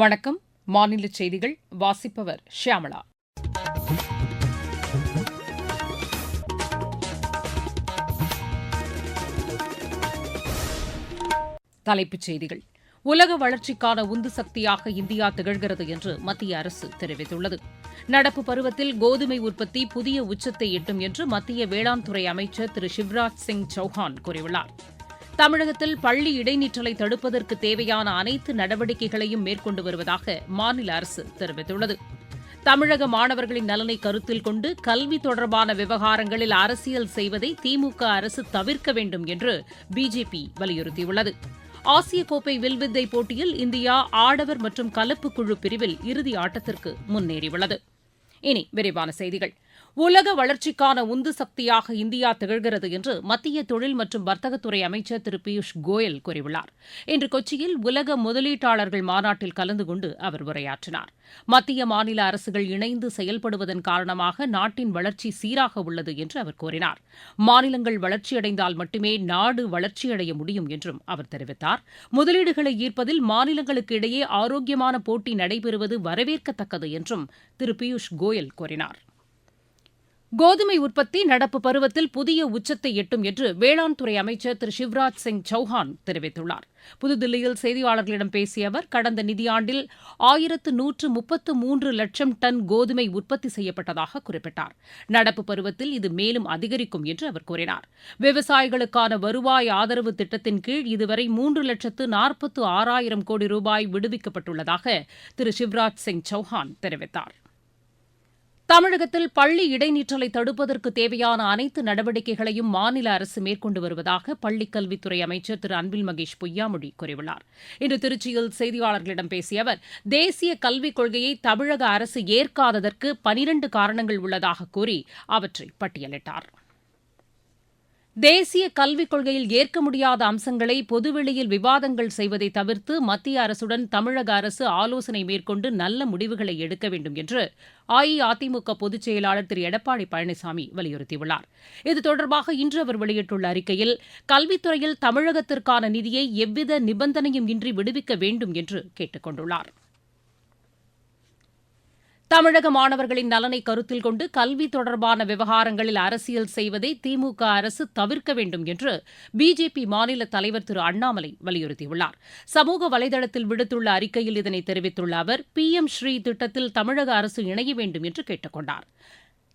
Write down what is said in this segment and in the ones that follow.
வணக்கம். மாநில செய்திகள் வாசிப்பவர் ஷியாமளா தலைப்புச் செய்திகள். உலக வளர்ச்சிக்கான உந்து சக்தியாக இந்தியா திகழ்கிறது என்று மத்திய அரசு தெரிவித்துள்ளது. நடப்பு பருவத்தில் கோதுமை உற்பத்தி புதிய உச்சத்தை எட்டும் என்று மத்திய வேளாண் துறை அமைச்சர் திரு சிவராஜ் சிங் சௌஹான் கூறியுள்ளார். தமிழகத்தில் பள்ளி இடைநிற்றலை தடுப்பதற்கு தேவையான அனைத்து நடவடிக்கைகளையும் மேற்கொண்டு வருவதாக மாநில அரசு தெரிவித்துள்ளது. தமிழக மாணவர்களின் நலனை கருத்தில் கொண்டு கல்வி தொடர்பான விவகாரங்களில் அரசியல் செய்வதை திமுக அரசு தவிர்க்க வேண்டும் என்று பிஜேபி வலியுறுத்தியுள்ளது. ஆசிய கோப்பை வில்வித்தை போட்டியில் இந்தியா ஆடவர் மற்றும் கலப்பு குழு பிரிவில் இறுதி ஆட்டத்திற்கு முன்னேறியுள்ளது. இனி விரிவான செய்திகள். உலக வளர்ச்சிக்கான உந்து சக்தியாக இந்தியா திகழ்கிறது என்று மத்திய தொழில் மற்றும் வர்த்தகத்துறை அமைச்சர் திரு பியூஷ் கோயல் கூறியுள்ளார். இன்று கொச்சியில் உலக முதலீட்டாளர்கள் மாநாட்டில் கலந்து கொண்டு அவர் உரையாற்றினார். மத்திய மாநில அரசுகள் இணைந்து செயல்படுவதன் காரணமாக நாட்டின் வளர்ச்சி சீராக உள்ளது என்று அவர் கூறினார். மாநிலங்கள் வளர்ச்சியடைந்தால் மட்டுமே நாடு வளர்ச்சியடைய முடியும் என்றும் அவர் தெரிவித்தார். முதலீடுகளை ஈர்ப்பதில் மாநிலங்களுக்கு இடையே ஆரோக்கியமான போட்டி நடைபெறுவது வரவேற்கத்தக்கது என்றும் திரு பியூஷ் கோயல் கூறினார். கோதுமை உற்பத்தி நடப்பு பருவத்தில் புதிய உச்சத்தை எட்டும் என்று வேளாண் துறை அமைச்சர் திரு சிவராஜ் சிங் சௌஹான் தெரிவித்துள்ளார். புதுதில்லியில் செய்தியாளர்களிடம் பேசிய அவர் கடந்த நிதியாண்டில் ஆயிரத்து நூற்று முப்பத்து மூன்று லட்சம் டன் கோதுமை உற்பத்தி செய்யப்பட்டதாக குறிப்பிட்டார். நடப்பு பருவத்தில் இது மேலும் அதிகரிக்கும் என்று அவர் கூறினார். விவசாயிகளுக்கான வருவாய் ஆதரவு திட்டத்தின் கீழ் இதுவரை மூன்று லட்சத்து நாற்பத்து ஆறாயிரம் கோடி ரூபாய் விடுவிக்கப்பட்டுள்ளதாக திரு சிவராஜ் சிங் சௌஹான் தெரிவித்தார். தமிழகத்தில் பள்ளி இடைநிற்றலை தடுப்பதற்கு தேவையான அனைத்து நடவடிக்கைகளையும் மாநில அரசு மேற்கொண்டு வருவதாக பள்ளிக் கல்வித்துறை அமைச்சர் திரு அன்பில் மகேஷ் பொய்யாமொழி கூறியுள்ளார். இன்று திருச்சியில் செய்தியாளர்களிடம் பேசிய அவர் தேசிய கல்விக் கொள்கையை தமிழக அரசு ஏற்காததற்கு பனிரண்டு காரணங்கள் உள்ளதாக கூறி அவற்றை பட்டியலிட்டார். தேசிய கல்விக் கொள்கையில் ஏற்க முடியாத அம்சங்களை பொதுவெளியில் விவாதங்கள் செய்வதை தவிர்த்து மத்திய அரசுடன் தமிழக அரசு ஆலோசனை மேற்கொண்டு நல்ல முடிவுகளை எடுக்க வேண்டும் என்று அஇஅதிமுக பொதுச் செயலாளர் திரு. எடப்பாடி பழனிசாமி வலியுறுத்தியுள்ளார். இது தொடர்பாக இன்று அவர் வெளியிட்டுள்ள அறிக்கையில் கல்வித்துறையில் தமிழகத்திற்கான நிதியை எவ்வித நிபந்தனையும் இன்றி விடுவிக்க வேண்டும் என்று கேட்டுக் கொண்டுள்ளாா் தமிழக மாணவர்களின் நலனை கருத்தில் கொண்டு கல்வி தொடர்பான விவகாரங்களில் அரசியல் செய்வதை திமுக அரசு தவிர்க்க வேண்டும் என்று பிஜேபி மாநில தலைவர் திரு அண்ணாமலை வலியுறுத்தியுள்ளார். சமூக வலைதளத்தில் விடுத்துள்ள அறிக்கையில் இதனை தெரிவித்துள்ள அவர் பி. எம். ஸ்ரீ திட்டத்தில் தமிழக அரசு இணைய வேண்டும் என்று கேட்டுக் கொண்டாா்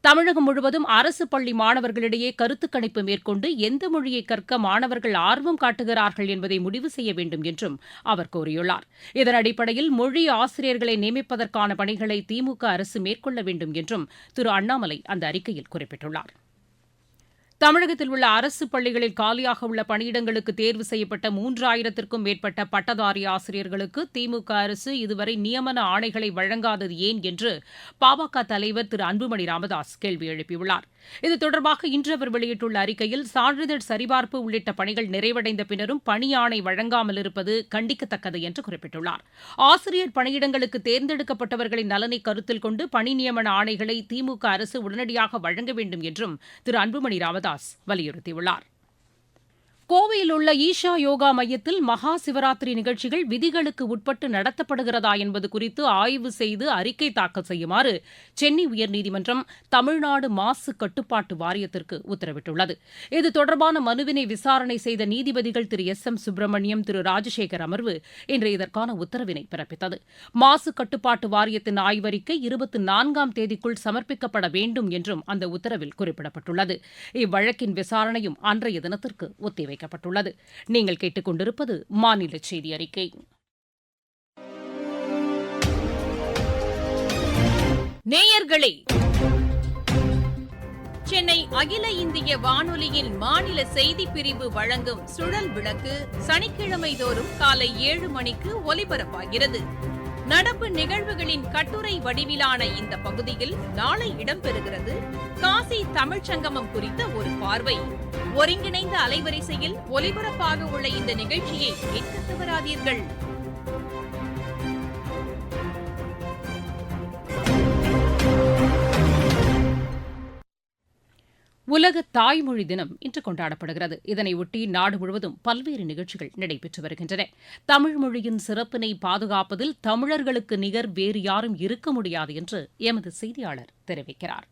தமிழகம் முழுவதும் அரசு பள்ளி மாணவர்களிடையே கருத்து கணிப்பு மேற்கொண்டு எந்த மொழியை கற்க மாணவர்கள் ஆர்வம் காட்டுகிறார்கள் என்பதை முடிவு செய்ய வேண்டும் என்றும் அவர் கூறியுள்ளார் இதன் அடிப்படையில் மொழி ஆசிரியர்களை நியமிப்பதற்கான பணிகளை திமுக அரசு மேற்கொள்ள வேண்டும் என்றும் திரு அண்ணாமலை அந்த அறிக்கையில் குறிப்பிட்டுள்ளார். தமிழகத்தில் உள்ள அரசு பள்ளிகளில் காலியாக உள்ள பணியிடங்களுக்கு தேர்வு செய்யப்பட்ட மூன்றாயிரத்திற்கும் மேற்பட்ட பட்டதாரி ஆசிரியர்களுக்கு திமுக அரசு இதுவரை நியமன ஆணைகளை வழங்காதது ஏன் என்று பாமக தலைவர் திரு அன்புமணி ராமதாஸ் கேள்வி எழுப்பியுள்ளார். இது தொடர்பாக இன்று அவர் வெளியிட்டுள்ள அறிக்கையில் சான்றிதழ் சரிபார்ப்பு உள்ளிட்ட பணிகள் நிறைவடைந்த பின்னரும் பணி ஆணை வழங்காமல் இருப்பது கண்டிக்கத்தக்கது என்று குறிப்பிட்டுள்ளார். ஆசிரியர் பணியிடங்களுக்கு தேர்ந்தெடுக்கப்பட்டவர்களின் நலனை கருத்தில் கொண்டு பணி நியமன ஆணைகளை திமுக அரசு உடனடியாக வழங்க வேண்டும் என்றும் திரு அன்புமணி ராமதாஸ் வலியுறுத்தியுள்ளார். கோவையில் உள்ள ஈஷா யோகா மையத்தில் மகா சிவராத்திரி நிகழ்ச்சிகள் விதிகளுக்கு உட்பட்டு நடத்தப்படுகிறதா என்பது குறித்து ஆய்வு செய்து அறிக்கை தாக்கல் செய்யுமாறு சென்னை உயர்நீதிமன்றம் தமிழ்நாடு மாசு கட்டுப்பாட்டு வாரியத்திற்கு உத்தரவிட்டுள்ளது. இது தொடர்பான மனுவினை விசாரணை செய்த நீதிபதிகள் திரு எஸ் எம் சுப்பிரமணியம் திரு ராஜசேகர் அமர்வு இன்று இதற்கான உத்தரவினை பிறப்பித்தது. மாசு கட்டுப்பாட்டு வாரியத்தின் ஆய்வறிக்கை இருபத்தி நான்காம் தேதிக்குள் சமர்ப்பிக்கப்பட வேண்டும் என்றும் அந்த உத்தரவில் குறிப்பிடப்பட்டுள்ளது. இவ்வழக்கின் விசாரணையும் அன்றைய தினத்திற்கு ஒத்திவைக்கப்பட்டது. வைக்கப்பட்டுள்ளது நீங்கள் கேட்டுக்கொண்டிருப்பது மாநில செய்தி அறிக்கை. நேயர்களே சென்னை அகில இந்திய வானொலியின் மாநில செய்தி பிரிவு வழங்கும் சுழல் விளக்கு சனிக்கிழமை தோறும் காலை ஏழு மணிக்கு ஒலிபரப்பாகிறது. நடப்பு நிகழ்வுகளின் கட்டுரை வடிவிலான இந்த பகுதியில் நாளை இடம்பெறுகிறது. காசி தமிழ்ச் சங்கமம் குறித்த ஒரு பார்வை. ஒருங்கிணைந்த அலைவரிசையில் ஒலிபரப்பாக உள்ள இந்த நிகழ்ச்சியை கேட்க தவறாதீர்கள். உலக தாய்மொழி தினம் இன்று கொண்டாடப்படுகிறது. இதனையொட்டி நாடு முழுவதும் பல்வேறு நிகழ்ச்சிகள் நடைபெற்று வருகின்றன. தமிழ் மொழியின் சிறப்பினை பாதுகாப்பதில் தமிழர்களுக்கு நிகர் வேறு யாரும் இருக்க முடியாது என்று எமது செய்தியாளர் தெரிவிக்கிறார்.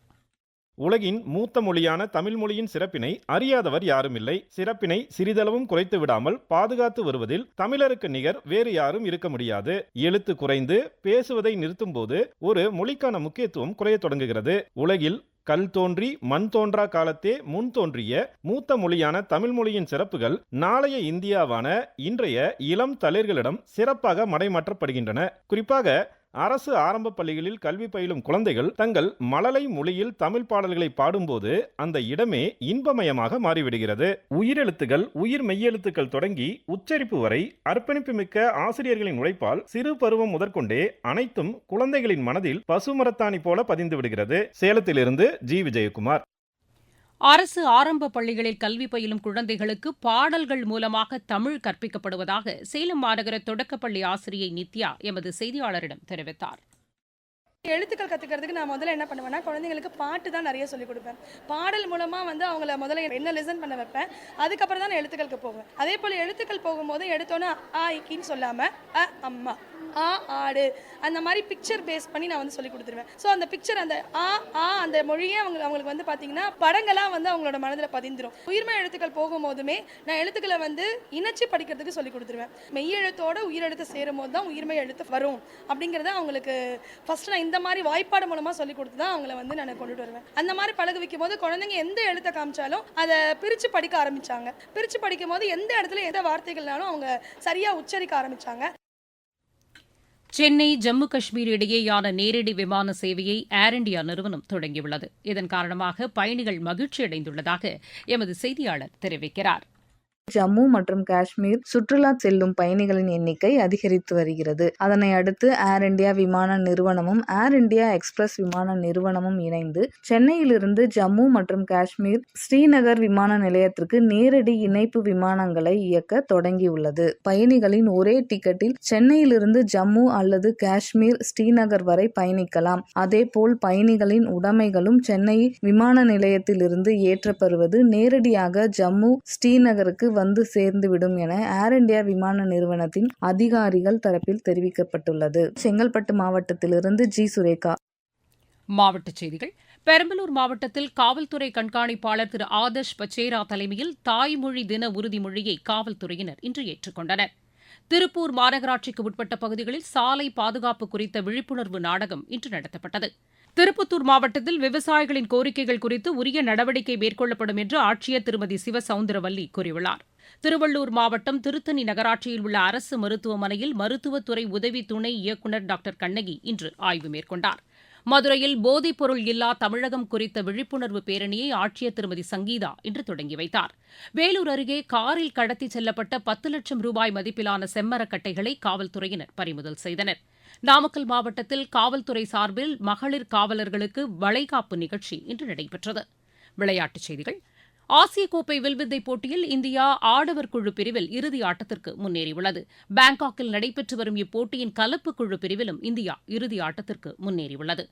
உலகின் மூத்த மொழியான தமிழ் மொழியின் சிறப்பினை அறியாதவர் யாரும் இல்லை. சிறப்பினை சிறிதளவும் குறைத்து விடாமல் பாதுகாத்து வருவதில் தமிழருக்கு நிகர் வேறு யாரும் இருக்க முடியாது. எழுத்து குறைந்து பேசுவதை நிறுத்தும்போது ஒரு மொழிக்கான முக்கியத்துவம் குறைய தொடங்குகிறது. உலகில் கல் தோன்றி மண் தோன்றா காலத்தே முன் தோன்றிய மூத்த மொழியான தமிழ் மொழியின் சிறப்புகள் நாளைய இந்தியாவான இன்றைய இளம் தளிர்களிடம் சிறப்பாக மடைமாற்றப்படுகின்றன. குறிப்பாக அரசு ஆரம்ப பள்ளிகளில் கல்வி பயிலும் குழந்தைகள் தங்கள் மழலை மொழியில் தமிழ் பாடல்களை பாடும்போது அந்த இடமே இன்பமயமாக மாறிவிடுகிறது. உயிரெழுத்துகள் உயிர் மெய்யெழுத்துக்கள் தொடங்கி உச்சரிப்பு வரை அர்ப்பணிப்பு மிக்க ஆசிரியர்களின் உழைப்பால் சிறு பருவம் முதற்கொண்டே அனைத்தும் குழந்தைகளின் மனதில் பசுமரத்தாணி போல பதிந்து விடுகிறது. சேலத்திலிருந்து ஜி. விஜயகுமார். அரசு ஆரம்ப பள்ளிகளில் கல்வி பயிலும் குழந்தைகளுக்கு பாடல்கள் மூலமாக தமிழ் கற்பிக்கப்படுவதாக சேலம் மாநகர தொடக்கப்பள்ளி ஆசிரியை நித்யா எமது செய்தியாளரிடம் தெரிவித்தார். எழுத்துக்கள் கற்றுக்கிறதுக்கு நான் முதல்ல என்ன பண்ணுவேன்னா குழந்தைங்களுக்கு பாட்டு தான் நிறைய சொல்லிக் கொடுப்பேன். பாடல் மூலமாக வந்து அவங்கள முதல்ல என்ன லிசன் பண்ண வைப்பேன். அதுக்கப்புறம் தான் நான் எழுத்துக்களுக்கு போவேன். அதே போல் எழுத்துக்கள் போகும்போது எடுத்தோன்னே ஆ இக்கின்னு சொல்லாமல் அ அம்மா ஆ ஆடு அந்த மாதிரி பிக்சர் பேஸ் பண்ணி நான் வந்து சொல்லி கொடுத்துருவேன். ஸோ அந்த பிக்சர் அந்த ஆ ஆ அந்த மொழியே அவங்க அவங்களுக்கு வந்து பார்த்தீங்கன்னா படங்களாக வந்து அவங்களோட மனதில் பதிந்துடும் உயிர்மை எழுத்துக்கள் போகும்போதுமே நான் எழுத்துக்களை வந்து இணைச்சி படிக்கிறதுக்கு சொல்லி கொடுத்துருவேன். மெய்யெழுத்தோட உயிரெழுத்து சேரும் போது தான் உயிர்மை எழுத்து வரும். அப்படிங்கிறத அவங்களுக்கு ஃபர்ஸ்ட் நான் இந்த மாதிரி வாய்ப்பாடு மூலமாக சொல்லி கொடுத்து தான் அவங்கள வந்து நான் கொண்டுட்டு வருவேன். அந்த மாதிரி பழக வைக்கும் போது குழந்தைங்க எந்த எழுத்தை காமிச்சாலும் அதை பிரித்து படிக்க ஆரம்பித்தாங்க பிரித்து படிக்கும் போது எந்த இடத்துல எந்த வார்த்தைகள்னாலும் அவங்க சரியாக உச்சரிக்க ஆரம்பித்தாங்க சென்னை ஜம்மு காஷ்மீர் இடையேயான நேரடி விமான சேவையை ஏர் இண்டியா நிறுவனம் தொடங்கியுள்ளது. இதன் காரணமாக பயணிகள் மகிழ்ச்சி அடைந்துள்ளதாக எமது செய்தியாளர் தெரிவிக்கிறார். ஜம்மு மற்றும் காஷ்மீர் சுற்றுலா செல்லும் பயணிகளின் எண்ணிக்கை அதிகரித்து வருகிறது. அதனை அடுத்து ஏர் இந்தியா விமான நிறுவனமும் ஏர் இந்தியா எக்ஸ்பிரஸ் விமான நிறுவனமும் இணைந்து சென்னையிலிருந்து ஜம்மு மற்றும் காஷ்மீர் ஸ்ரீநகர் விமான நிலையத்திற்கு நேரடி இணைப்பு விமானங்களை இயக்க தொடங்கியுள்ளது. பயணிகளின் ஒரே டிக்கெட்டில் சென்னையிலிருந்து ஜம்மு அல்லது காஷ்மீர் ஸ்ரீநகர் வரை பயணிக்கலாம். அதேபோல் பயணிகளின் உடைமைகளும் சென்னை விமான நிலையத்திலிருந்து ஏற்றப்பெறுவது நேரடியாக ஜம்மு ஸ்ரீநகருக்கு வந்து சேர்ந்துவிடும் என ஏர் இந்தியா விமான நிறுவனத்தின் அதிகாரிகள் தரப்பில் தெரிவிக்கப்பட்டுள்ளது. செங்கல்பட்டு மாவட்டத்திலிருந்து ஜி. சுரேகா. மாவட்டச் செய்திகள். பெரம்பலூர் மாவட்டத்தில் காவல்துறை கண்காணிப்பாளர் திரு. ஆதர்ஷ் பச்சேரா தலைமையில் தாய்மொழி தின உறுதிமொழியை காவல்துறையினர் இன்று ஏற்றுக்கொண்டனர். திருப்பூர் மாநகராட்சிக்கு உட்பட்ட பகுதிகளில் சாலை பாதுகாப்பு குறித்த விழிப்புணர்வு நாடகம் இன்று நடத்தப்பட்டது. திருப்பத்தூர் மாவட்டத்தில் விவசாயிகளின் கோரிக்கைகள் குறித்து உரிய நடவடிக்கை மேற்கொள்ளப்படும் என்று ஆட்சியர் திருமதி சிவசவுந்தரவல்லி கூறியுள்ளார். திருவள்ளூர் மாவட்டம் திருத்தணி நகராட்சியில் உள்ள அரசு மருத்துவமனையில் மருத்துவத்துறை உதவி துணை இயக்குநர் டாக்டர் கண்ணகி இன்று ஆய்வு மேற்கொண்டார். மதுரையில் போதைப் பொருள் இல்லா தமிழகம் குறித்த விழிப்புணர்வு பேரணியை ஆட்சியர் திருமதி சங்கீதா இன்று தொடங்கி வைத்தார். வேலூர் அருகே காரில் கடத்திச் செல்லப்பட்ட பத்து லட்சம் ரூபாய் மதிப்பிலான செம்மரக்கட்டைகளை காவல்துறையினர் பறிமுதல் செய்தனர். நாமக்கல் மாவட்டத்தில் காவல்துறை சார்பில் மகளிர் காவலர்களுக்கு வளைகாப்பு நிகழ்ச்சி இன்று நடைபெற்றது. விளையாட்டுச் செய்திகள் ஆசிய கோப்பை வில்வித்தை போட்டியில் இந்தியா ஆடவர் குழு பிரிவில் இறுதி ஆட்டத்திற்கு முன்னேறியுள்ளது. பாங்காக்கில் நடைபெற்று வரும் இப்போட்டியின் கலப்பு குழு பிரிவிலும் இந்தியா இறுதி ஆட்டத்திற்கு முன்னேறியுள்ளது.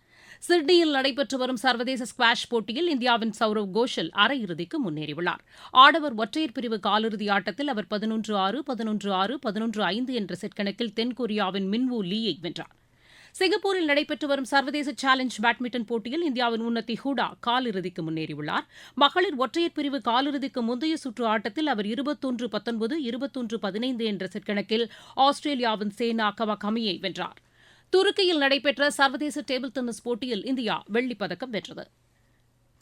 சிட்னியில் நடைபெற்று வரும் சர்வதேச ஸ்குவாஷ் போட்டியில் இந்தியாவின் சௌரவ் கோஷல் அரையிறுதிக்கு முன்னேறியுள்ளார். ஆடவர் ஒற்றையர் பிரிவு காலிறுதி ஆட்டத்தில் அவர் பதினொன்று ஆறு பதினொன்று ஆறு பதினொன்று ஐந்து என்ற செட் கணக்கில் தென்கொரியாவின் மின்வூ லீயை வென்றார். சிங்கப்பூரில் நடைபெற்று வரும் சர்வதேச சேலஞ்ச் பேட்மிண்டன் போட்டியில் இந்தியாவின் உன்னதி ஹூடா காலிறுதிக்கு முன்னேறியுள்ளார். மகளிர் ஒற்றையர் பிரிவு காலிறுதிக்கு முந்தைய சுற்று ஆட்டத்தில் அவர் இருபத்தொன்று பத்தொன்பது இருபத்தொன்று பதினைந்து என்ற செட் கணக்கில் ஆஸ்திரேலியாவின் சேனா கவகமியை வென்றார். துருக்கியில் நடைபெற்ற சர்வதேச டேபிள் டென்னிஸ் போட்டியில் இந்தியா வெள்ளிப்பதக்கம் வென்றது.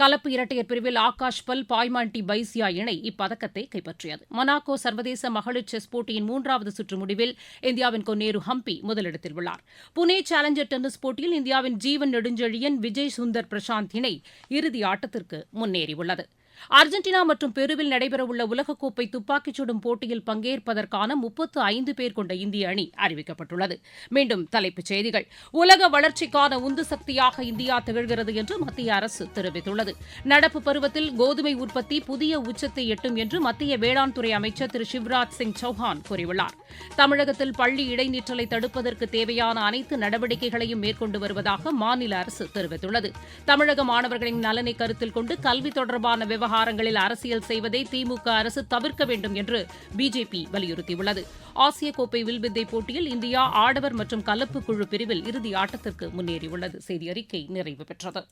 கலப்பு இரட்டையர் பிரிவில் ஆகாஷ் பல் பாய்மாண்டி பைசியா இணை இப்பதக்கத்தை கைப்பற்றியது. மொனாக்கோ சர்வதேச மகளிர் செஸ் போட்டியின் மூன்றாவது சுற்று முடிவில் இந்தியாவின் கொன்னேரு ஹம்பி முதலிடத்தில் உள்ளார். புனே சேலஞ்சர் டென்னிஸ் போட்டியில் இந்தியாவின் ஜீவன் நெடுஞ்செழியன் விஜய் சுந்தர் பிரசாந்த் இணை இறுதி ஆட்டத்திற்கு முன்னேறியுள்ளது. அர்ஜென்டினா மற்றும் பெருவில் நடைபெறவுள்ள உலகக்கோப்பை துப்பாக்கிச் சுடும் போட்டியில் பங்கேற்பதற்கான முப்பத்து ஐந்து பேர் கொண்ட இந்திய அணி அறிவிக்கப்பட்டுள்ளது. மீண்டும் தலைப்புச் செய்திகள். உலக வளர்ச்சிக்கான உந்து சக்தியாக இந்தியா திகழ்கிறது என்று மத்திய அரசு தெரிவித்துள்ளது. நடப்பு பருவத்தில் கோதுமை உற்பத்தி புதிய உச்சத்தை எட்டும் என்று மத்திய வேளாண் துறை அமைச்சர் திரு சிவராஜ் சிங் சௌஹான் கூறியுள்ளார். தமிழகத்தில் பள்ளி இடைநிற்றலை தடுப்பதற்கு தேவையான அனைத்து நடவடிக்கைகளையும் மேற்கொண்டு வருவதாக மாநில அரசு தெரிவித்துள்ளது. தமிழக மாணவர்களின் நலனை கருத்தில் கொண்டு கல்வி தொடர்பான விவகாரம் விவகாரங்களில் அரசியல் செய்வதை திமுக அரசு தவிர்க்க வேண்டும் என்று பிஜேபி வலியுறுத்தியுள்ளது. ஆசிய கோப்பை வில்வித்தை போட்டியில் இந்தியா ஆடவர் மற்றும் கலப்பு குழு பிரிவில் இறுதி ஆட்டத்திற்கு முன்னேறியுள்ளது. செய்தி அறிக்கை நிறைவு பெற்றது.